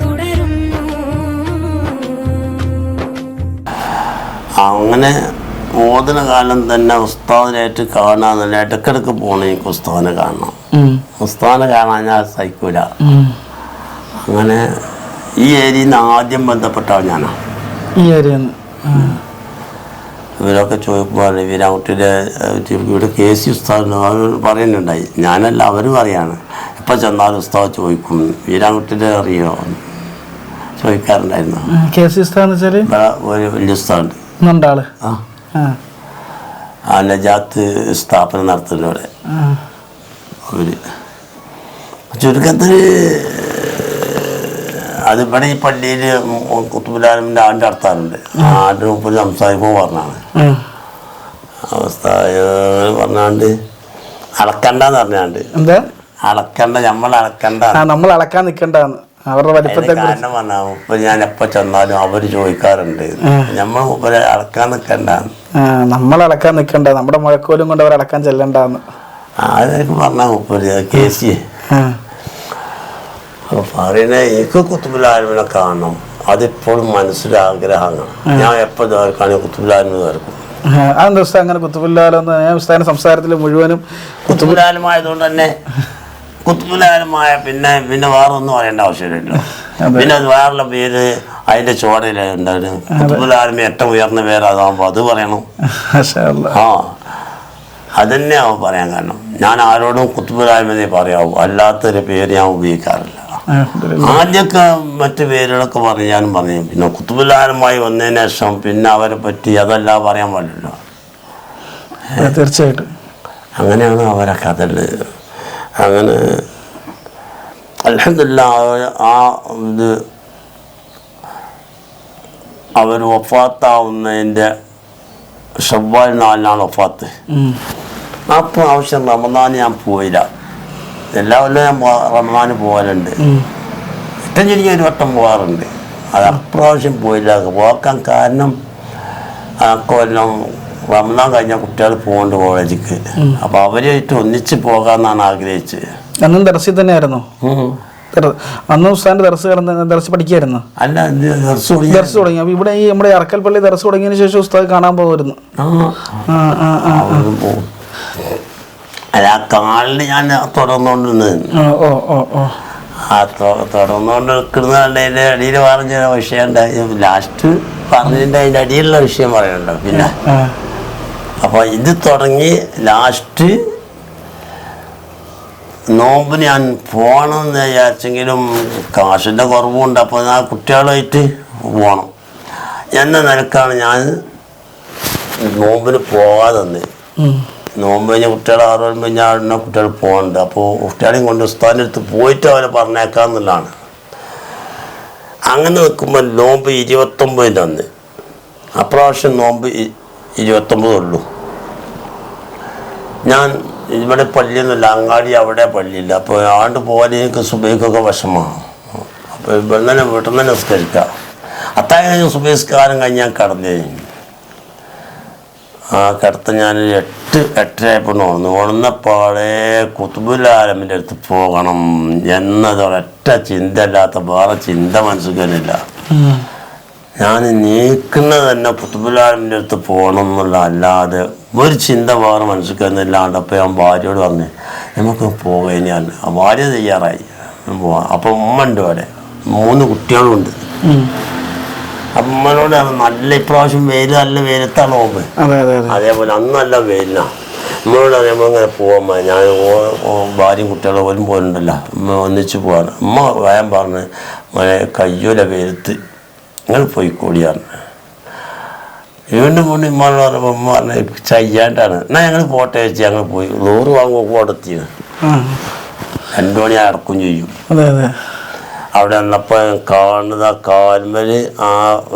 തുടരുന്നു. അങ്ങനെ മോദന കാലം തന്നെ ഉസ്താദിനായിട്ട് കാണാൻ തന്നെ ഇടക്കിടക്ക് പോകണം എനിക്ക് ഉസ്താദിനെ കാണണം. ഉസ്താദിനെ കാണാൻ ഞാൻ സഹിക്കൂല. അങ്ങനെ ഈ ഏരിയയിൽ ആദ്യം ബന്ധപ്പെട്ട ഞാനാ. ഈ ഏരിയ ഇവരൊക്കെ ചോദിക്കുമ്പോൾ വീരാകുട്ടിയുടെ ഇവിടെ കെ സി ഉസ്താദ് അവർ പറയുന്നുണ്ടായി. ഞാനല്ല അവർ പറയാണ്. എപ്പോൾ ചെന്നാലും ഉസ്താദ് ചോദിക്കും ഇവരൗട്ടിന്റെ അറിയോ? ചോദിക്കാറുണ്ടായിരുന്നു. കെ സി ഉസ്താദ് വെച്ചാൽ ഒരു വലിയ ഉസ്താദുണ്ട്. ഉണ്ടാൾ ആ. നജാത്ത് സ്ഥാപനം നടത്തുന്നവിടെ അവർ ചുരുക്കത്തിൽ അത് ഇവിടെ ഈ പള്ളിയിൽ കുത്തുബുലാലിന്റെ ആണ്ട് നടത്താറുണ്ട് ആണ്ട് മുമ്പിൽ സംസാരിക്കുമ്പോൾ പറഞ്ഞാണ്. അവസ്ഥ പറഞ്ഞാണ്ട് അളക്കണ്ടെന്ന് പറഞ്ഞാണ്ട്. എന്താ? അളക്കണ്ട നമ്മൾ അളക്കണ്ട. നമ്മൾ അളക്കാൻ നിക്കണ്ടാന്ന്. അവരുടെ വലിപ്പത്തെ കാരണം പറഞ്ഞാ ഇപ്പൊ ഞാൻ എപ്പോ ചെന്നാലും അവർ ചോദിക്കാറുണ്ട്. നമ്മൾ ഇവരെ അളക്കാൻ നിൽക്കണ്ട നമ്മൾ അളക്കാൻ നിൽക്കണ്ട നമ്മുടെ മുഴക്കോലും കൊണ്ട് അവർ അളക്കാൻ ചെല്ലണ്ടെന്ന്. അതൊക്കെ പറഞ്ഞ മുപ്പര് കെ സി ആ. അപ്പൊ പറയണ എനിക്ക് കുത്തുബുലാലുവിനെ കാണണം. അതിപ്പോഴും മനസ്സിലെ ആഗ്രഹമാണ് ഞാൻ എപ്പോ കാണി കുത്തുബുലാലിന് തീർക്കും ആ, അതെന്താ ഉസ്താദ് അങ്ങനെ കുത്തുബുലാലും ഞാൻ സംസാരത്തിൽ മുഴുവനും കുത്തുബുലാലുമായതുകൊണ്ട് തന്നെ കുത്തുബുലാലുമായ പിന്നെ പിന്നെ വേറെ ഒന്നും പറയേണ്ട ആവശ്യമില്ലല്ലോ പിന്നെ അത് വേറെ പേര് അതിന്റെ ചോടയിലുണ്ടായിരുന്നു കുത്തുബുലാലുമ ഏറ്റവും ഉയർന്ന പേര് അതാകുമ്പോൾ അത് പറയണം. ആ അതന്നെ അവൻ പറയാൻ കാരണം. ഞാൻ ആരോടും കുത്തുബുലാലുമെന്നേ പറയാവൂ. അല്ലാത്തൊരു പേര് ഞാൻ ഉപയോഗിക്കാറില്ല. ആദ്യമൊക്കെ മറ്റു പേരുകളൊക്കെ പറയാനും പറഞ്ഞു. പിന്നെ കുത്തുബുലാലുമായി വന്നതിന് ശേഷം പിന്നെ അവരെ പറ്റി അതല്ല പറയാൻ പാടില്ല തീർച്ചയായിട്ടും. അങ്ങനെയാണ് അവരെ കഥകൾ. അങ്ങനെ അലഹമില്ല ആ ഇത് അവർ ഒഫാത്താവുന്നതിന്റെ ഷവ്വാൽ നാലിനാണ് ഒഫാത്ത് അപ്പം ആവശ്യം റമദാൻ ഞാൻ പോയില്ല. എല്ലാ കൊല്ലവും ഞാൻ റമദാന് പോകലുണ്ട് ഉം. ഏറ്റവും ചെറിയ ഒരു വട്ടം പോകാറുണ്ട് അത് അപ്രാവശ്യം പോയില്ല. പോക്കാൻ കാരണം ആ കൊല്ലം റമദാൻ കഴിഞ്ഞ കുട്ടികൾ പോകുന്നുണ്ട് കോളേജിക്ക്. അപ്പോൾ അവരായിട്ട് ഒന്നിച്ച് പോകാമെന്നാണ് ആഗ്രഹിച്ചത്. അന്നും ദർശി തന്നെയായിരുന്നു. അന്ന് ഉസ്താദിന്റെ ദർസ് കടന്ന് ദർശി പഠിക്കായിരുന്നു. അല്ല ദർസ് തുടങ്ങി. ദർസ് തുടങ്ങി. അപ്പൊ ഇവിടെ ഈ നമ്മുടെ അറക്കൽപ്പള്ളി ദർസ് തുടങ്ങിയതിന് ശേഷം ഉസ്താദ് കാണാൻ പോകുമായിരുന്നു ആ. ആ ആ അല്ല ആ കാലിന് ഞാൻ തുടർന്നുകൊണ്ടിരുന്നത് ആ, ഓ ഓ ഓ. ആ തൊ- തുടർന്നുകൊണ്ട് നിൽക്കുന്ന അതിന്റെ അടിയിൽ പറഞ്ഞ വിഷയം ഉണ്ടായി ലാസ്റ്റ് പറഞ്ഞതിന്റെ അതിന്റെ അടിയിലുള്ള വിഷയം പറയുന്നുണ്ട് പിന്നെ? അപ്പൊ അപ്പോൾ ഇത് തുടങ്ങി ലാസ്റ്റ് നോമ്പ് ഞാൻ പോകണമെന്ന് വിചാരിച്ചെങ്കിലും കാശിന്റെ കുറവുണ്ട്. അപ്പോൾ ഞാൻ കുട്ടികളായിട്ട് പോകണം എന്ന നിലക്കാണ് ഞാൻ നോമ്പിന് പോകാതെ നിന്ന് ഉം. നോമ്പ് കഴിഞ്ഞ കുട്ടികൾ ആറ് മണി കഴിഞ്ഞാൽ കുട്ടികൾ പോകണ്ട. അപ്പോൾ കുട്ടികളെയും കൊണ്ട് ഉസ്താദിന്റെ അടുത്ത് പോയിട്ട് അവരെ പറഞ്ഞേക്കാന്നുള്ളതാണ് അങ്ങനെ നിൽക്കുമ്പോൾ നോമ്പ് ഇരുപത്തൊമ്പതിന്റെ അന്ന്. അപ്രാവശ്യം നോമ്പ് ഇരുപത്തൊമ്പത് ഇരുപത്തൊമ്പതുള്ളൂ ഞാൻ ഇവിടെ പള്ളിയൊന്നുമില്ല. അങ്ങാടി അവിടെ പള്ളിയില്ല. അപ്പോൾ ആണ്ട് പോകാൻ എനിക്ക് സുബൈക്കൊക്കെ വിഷമമാണ്. അപ്പോൾ ഇവിടെ തന്നെ വീട്ടിൽ നിന്ന് തന്നെ നിസ്കരിക്കാം. അത്താഴം സുബൈസ്കാരം കഴിഞ്ഞ് ഞാൻ കടന്നു കഴിഞ്ഞു. ആ കിടത്ത ഞാൻ എട്ട് എട്ടരയപ്പോൾ ഉണർന്നു ഉണർന്നപ്പാടെ കുത്തുബുലാലമിന്റെ അടുത്ത് പോകണം എന്നതൊരൊറ്റ ചിന്ത അല്ലാത്ത വേറെ ചിന്ത മനസ്സിലില്ല ഞാൻ നീക്കുന്നത് തന്നെ കുത്തുബുലാലമിന്റെ അടുത്ത് പോകണം എന്നുള്ള അല്ലാതെ ഒരു ചിന്ത വേറെ മനസ്സിലാക്കുന്നില്ലാണ്ട് അപ്പോൾ ഞാൻ ഭാര്യയോട് പറഞ്ഞു നമുക്ക് പോകാൻ ഭാര്യ തയ്യാറായി. പോവാം അപ്പോൾ ഉമ്മ ഉണ്ട് അവിടെ. മൂന്ന് കുട്ടികളുണ്ട്. പറഞ്ഞു, നല്ല ഇപ്രാവശ്യം വെയിൽ നല്ല വെയിലത്താണ് പോകുമ്പോൾ അതെ അതെ അതെ. അതേപോലെ അന്ന് നല്ല വെയിലാണ് നമ്മളോട് അറിയുമ്പോൾ ഇങ്ങനെ പോകാൻ ഞാൻ ഭാര്യയും കുട്ടികളും പോലും പോലുണ്ടല്ലോ അമ്മ ഒന്നിച്ച് പോവാണ്. അമ്മ വേഗം പറഞ്ഞ് മഴ കയ്യൂല വെയിലത്ത് നിങ്ങൾ പോയിക്കോടിയാണ് വീണ്ടും വീണ്ടും ഉമ്മ പറഞ്ഞപ്പോൾ അമ്മ പറഞ്ഞ ചെയ്യാണ്ടാണ്. എന്നാൽ ഞങ്ങൾ പോട്ടെ വെച്ച് ഞങ്ങൾ പോയി. നൂറ് വാങ്ങുമ്പോൾ കൊടുത്തിന് രണ്ടു മണി അടക്കും ചെയ്യും. അതെ അതെ. അവിടെ വന്നപ്പോൾ കാണുന്ന കാൽമൽ ആ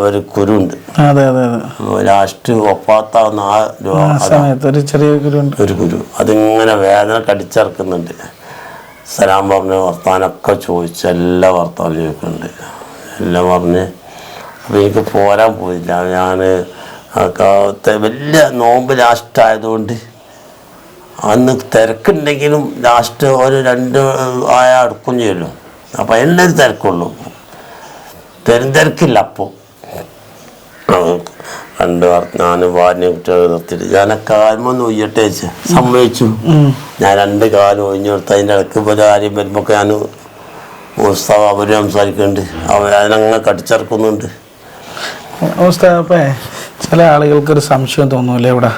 ഒരു കുരുണ്ട്. അതെ അതെ അതെ. ലാസ്റ്റ് ഒപ്പാത്താവുന്ന ആ ആ സമയത്ത് ഒരു ചെറിയ ഗുരുണ്ട് ഒരു ഗുരു അതിങ്ങനെ വേദന കടിച്ചിറക്കുന്നുണ്ട്. സലാം പറഞ്ഞ് വർത്താനൊക്കെ ചോദിച്ച് എല്ലാ വർത്താനം ചോദിക്കുന്നുണ്ട്. എല്ലാം പറഞ്ഞ് അപ്പം എനിക്ക് പോരാൻ പോയില്ല. ഞാൻ വലിയ നോമ്പ് ലാസ്റ്റ് ആയതുകൊണ്ട് അന്ന് തിരക്കുണ്ടെങ്കിലും ലാസ്റ്റ് ഒരു രണ്ട് ആയ അടുക്കും ചെയ്യുമല്ലോ അപ്പം എന്നൊരു തിരക്കുള്ളൂ. പെരുന്തിരക്കില്ല അപ്പോൾ രണ്ട് ഞാനും വാരിനെ നിർത്തിയിട്ട്. ഞാൻ കാലമൊന്നും കാൽമൊന്ന് ഒയ്യട്ടെ വെച്ച് സംഭവിച്ചു ഞാൻ രണ്ട് കാലം ഒഴിഞ്ഞു കൊടുത്ത് അതിന്റെ ഇടയ്ക്ക് പോലെ ആരെയും വരുമ്പോൾ ഞാൻ ഉസ്താവ് അവർ സംസാരിക്കുന്നുണ്ട്. അവർ അതിനങ്ങനെ കടിച്ചിറക്കുന്നുണ്ട്. ചില ആളുകൾക്ക് ഒരു സംശയം തോന്നൂല്ലേ ഇവിടെ?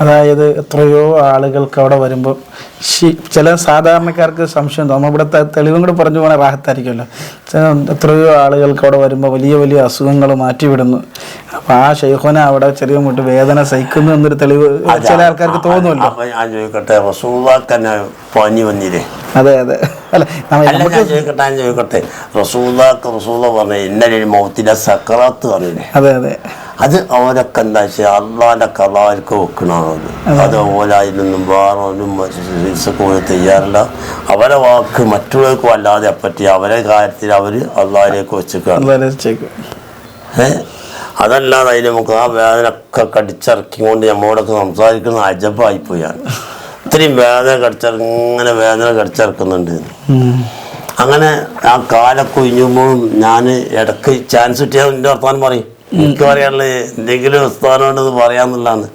അതായത് എത്രയോ ആളുകൾക്ക് അവിടെ വരുമ്പോൾ ചില സാധാരണക്കാർക്ക് സംശയം തോന്നും. ഇവിടെ തെ- തെളിവും കൂടെ പറഞ്ഞു പോകണ റാഹത്തായിരിക്കുമല്ലോ. ചില എത്രയോ ആളുകൾക്ക് അവിടെ വരുമ്പോൾ വലിയ വലിയ അസുഖങ്ങൾ മാറ്റിവിടുന്നു. അപ്പം ആ ഷെയ്ഖോന അവിടെ ചെറിയ മുട്ട് വേദന സഹിക്കുന്നു എന്നൊരു തെളിവ് ചില ആൾക്കാർക്ക് തോന്നുമല്ലോ. ഞാൻ ചോദിക്കട്ടെ റസൂദാക്ക് തന്നെ പനി വന്നില്ലേ? അതെ അതെ. അല്ല നമ്മ- അല്ല ഞാൻ ചോദിക്കട്ടെ ഞാൻ ചോദിക്കട്ടെ. റസൂദാക്ക് റസൂദ പറഞ്ഞ ഇന്നലെ മൗത്തിലെ സക്കറാത്ത് പറഞ്ഞില്ലേ? അതെ അതെ. അത് അവരൊക്കെ എന്താ വെച്ചാൽ അള്ളാന്റെ കലാർക്ക് വെക്കണത് അത്. ഓലായിരുന്നും വേറൊന്നും ചികിത്സക്ക് പോലും തയ്യാറില്ല. അവരെ വാക്ക് മറ്റുള്ളവർക്കും അല്ലാതെ പറ്റി അവരെ കാര്യത്തിൽ അവർ അള്ളാഹിലേക്ക് വെച്ചിക്കാണ്. ഏ? അതല്ലാതെ അതിന് നമുക്ക് ആ വേദനയൊക്കെ കടിച്ചിറക്കിക്കൊണ്ട് നമ്മളോടൊക്കെ സംസാരിക്കുന്ന അജബായിപ്പോയാണ് ഇത്രയും വേദന കടിച്ചിറ ഇങ്ങനെ വേദന കടിച്ചിറക്കുന്നുണ്ട്. അങ്ങനെ ആ കാലൊക്കെ ഒഴിഞ്ഞുമ്പോഴും ഞാൻ ഇടയ്ക്ക് ചാൻസ് കിട്ടിയാൽ എന്റെ വർത്താനം പറയും. എനിക്ക് പറയാനുള്ളത് എന്തെങ്കിലും വർത്താനം ഉണ്ടെന്ന് പറയാന്നുള്ളതാണ്.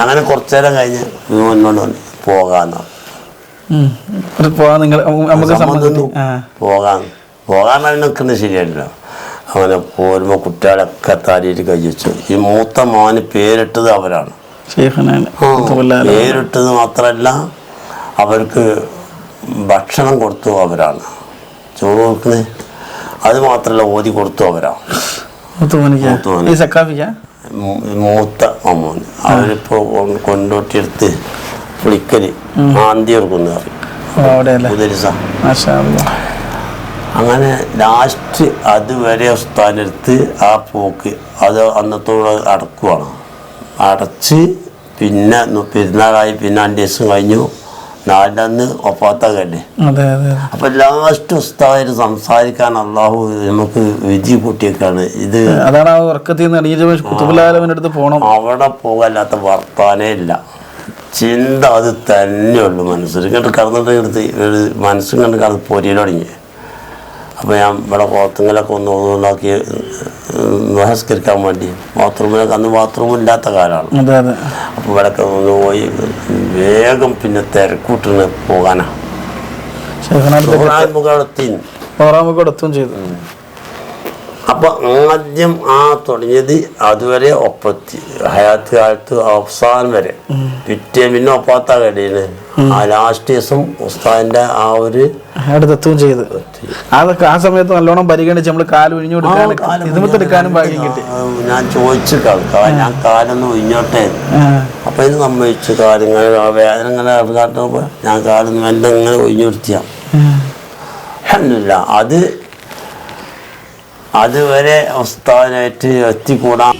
അങ്ങനെ കുറച്ചു നേരം കഴിഞ്ഞ് എന്നോട് പോകാന്നാണ് പോകാന്ന്. പോവാൻ നിങ്ങൾ നമുക്ക് പോകാൻ പോകാൻ നിൽക്കുന്നത് ശരിയല്ലോ അങ്ങനെ പോരുമ്പോൾ കുട്ടികളൊക്കെ താരിയിട്ട് കഴിച്ചു ഈ മൂത്ത മോന് പേരിട്ടത് അവരാണ്. പേരിട്ടത് മാത്രമല്ല അവർക്ക് ഭക്ഷണം കൊടുത്തു അവരാണ്. ചോറ് കൊടുക്കുന്നത് അത് മാത്രമല്ല ഓതി കൊടുത്തു അവരാണ് സക്കാഫിക്ക മൂത്ത അമ്മോന്. അവരിപ്പോ കൊണ്ടോട്ടിയെടുത്ത് പുളിക്കൽ ആന്തി കൊടുക്കുന്ന. അങ്ങനെ ലാസ്റ്റ് അതുവരെ ഉസ്താനെടുത്ത് ആ പോക്ക് അത് അന്നത്തോടെ അടക്കുവാണ്. അടച്ച് പിന്നെ പെരുന്നാളായി പിന്നെ അഞ്ച് ദിവസം കഴിഞ്ഞു. നാലിനന്ന് ഒപ്പാത്താകല്ലേ. അപ്പൊ ലാസ്റ്റ് ഉസ്താദിന് സംസാരിക്കാൻ അള്ളാഹു നമുക്ക് വിധി കൂട്ടിയൊക്കെയാണ് ഇത് അതാണ് ആ ഉറക്കത്തിൽ അടുത്ത് പോകണം അവിടെ പോകല്ലാത്ത വർത്താനേ ഇല്ല. ചിന്ത അത് തന്നെ ഉള്ളു മനസ്സിൽ. കണ്ട് കടന്നിട്ട് എടുത്ത് മനസ്സും കണ്ട് കടന്ന് പൊരിയിൽ തുടങ്ങി. അപ്പോൾ ഞാൻ ഇവിടെ കോത്തങ്ങളൊക്കെ ഒന്ന് ഒന്നുണ്ടാക്കി ബഹസ്കരിക്കാൻ വേണ്ടി. ബാത്റൂമിലൊക്കെ അന്ന് ബാത്റൂം ഇല്ലാത്ത കാലമാണ് അപ്പോൾ ഇവിടെയൊക്കെ ഒന്ന് പോയി വേഗം പിന്നെ തിരക്കൂട്ടിന് പോകാനാണ് എടുത്തും ചെയ്തു. അപ്പൊ ആദ്യം ആ തുടങ്ങിയത് അതുവരെ ഒപ്പത്തി ഹയാത്ത് കാലത്ത് അവസാനം വരെ. പിറ്റേ പിന്നെ ഒപ്പാത്ത കടയിൽ. ആ ലാസ്റ്റ് ദിവസം ഉസ്താദിന്റെ ആ ഒരു എത്തുകയും ചെയ്ത്. അതൊക്കെ ആ സമയത്ത് നല്ലോണം പരിഗണിച്ച് നമ്മൾ കാൽ ഒഴിഞ്ഞു കൊടുക്കാനും എടുക്കാനും ഭാഗ്യം കിട്ടി. ഞാൻ ചോദിച്ചു ഞാൻ കാലൊന്ന് ഒഴിഞ്ഞോട്ടെ. അപ്പൊ ഇത് സംഭവിച്ചു. കാര്യങ്ങൾ വേദന ഇങ്ങനെ കാട്ടുമ്പോ ഞാൻ കാലം മെല്ലെ ഇങ്ങനെ ഒഴിഞ്ഞു നിർത്തിയ. അത് അതുവരെ ഉസ്താദിനായിട്ട് എത്തിക്കൂടാൻ